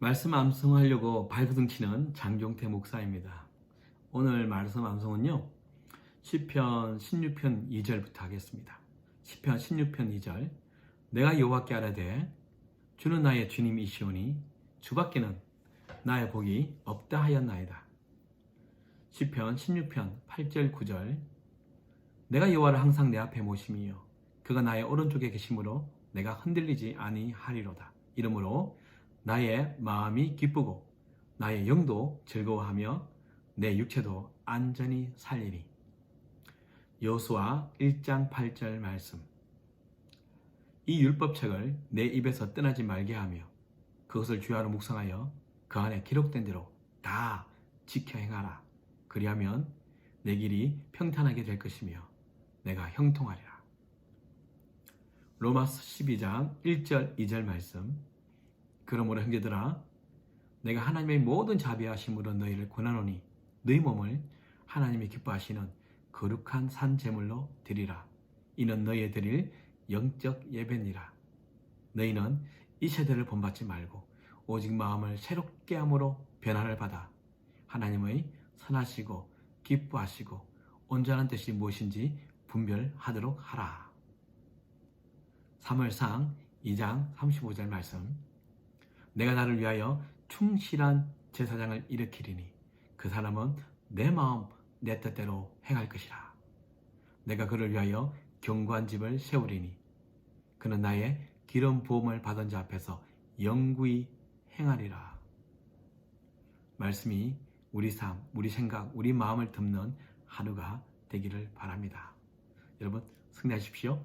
말씀 암송하려고 발부둥치는 장종태 목사입니다. 오늘 말씀 암송은요. 시편 16편 2절부터 하겠습니다. 시편 16편 2절 내가 여호와께 아뢰되 주는 나의 주님이시오니 주밖에는 나의 복이 없다 하였나이다. 시편 16편 8절 9절 내가 여호와를 항상 내 앞에 모심이요 그가 나의 오른쪽에 계심으로 내가 흔들리지 아니하리로다. 이러므로 나의 마음이 기쁘고 나의 영도 즐거워하며 내 육체도 안전히 살리니. 여호수아 1장 8절 말씀. 이 율법책을 내 입에서 떠나지 말게 하며 그것을 주야로 묵상하여 그 안에 기록된 대로 다 지켜 행하라. 그리하면 내 길이 평탄하게 될 것이며 내가 형통하리라. 로마서 12장 1절 2절 말씀. 그러므로 형제들아 내가 하나님의 모든 자비하심으로 너희를 권하노니 너희 몸을 하나님이 기뻐하시는 거룩한 산 제물로 드리라. 이는 너희의 드릴 영적 예배니라. 너희는 이 세대를 본받지 말고 오직 마음을 새롭게 함으로 변화를 받아 하나님의 선하시고 기뻐하시고 온전한 뜻이 무엇인지 분별하도록 하라. 3월상 2장 35절 말씀 내가 나를 위하여 충실한 제사장을 일으키리니 그 사람은 내 마음 내 뜻대로 행할 것이라. 내가 그를 위하여 견고한 집을 세우리니 그는 나의 기름 부음을 받은 자 앞에서 영구히 행하리라. 말씀이 우리 삶, 우리 생각, 우리 마음을 덮는 하루가 되기를 바랍니다. 여러분 승리하십시오.